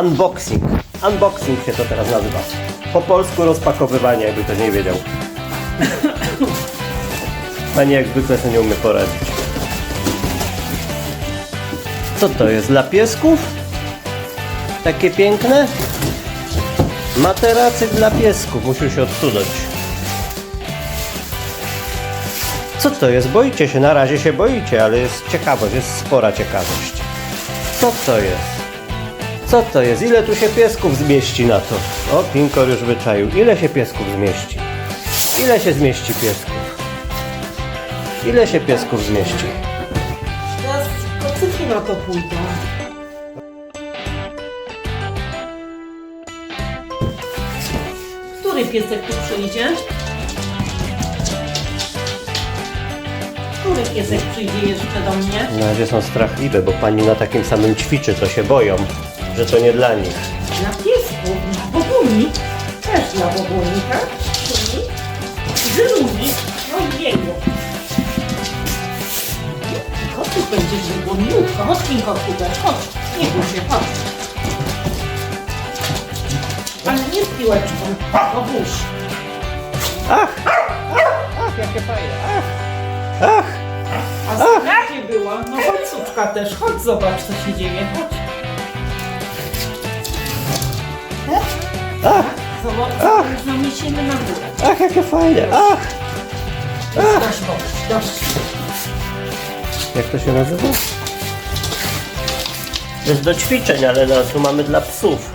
Unboxing. Unboxing się to teraz nazywa. Po polsku rozpakowywanie, jakby ktoś nie wiedział. Pani jak zwykle sobie nie umie poradzić. Co to jest? Dla piesków? Takie piękne? Materacyk dla piesków. Musiał się odsunąć. Co to jest? Boicie się? Na razie się boicie, ale jest ciekawość, jest spora ciekawość. Co to jest? Co to jest? Ile tu się piesków zmieści na to? O, Pinkor już wyczaił. Ile się piesków zmieści? Ile się zmieści piesków? Ile się piesków zmieści? Teraz kocyki na to pójdą. Który piesek tu przyjdzie? Który piesek przyjdzie jeszcze do mnie? Na razie są strachliwe, bo pani na takim samym ćwiczy, to się boją, że to nie dla nich. Dla piesków, dla bobuni. Też dla bobuni, tak? Czyli Żyluni. No jego. Koty będzie żyluniutka. Chodź, Pinkotku, też, chodź. Nie bój się, chodź. Ale nie z piłeczką. Bobuś. Ach! Ach, jakie fajne! Ach! Ach! A gdzie była? No chodź, suczka też. Chodź, zobacz, co się dzieje. Chodź. Ach! Zobacz, górę. Ach, jakie fajne! Ach! Jak to się nazywa? To jest do ćwiczeń, ale no, tu mamy dla psów.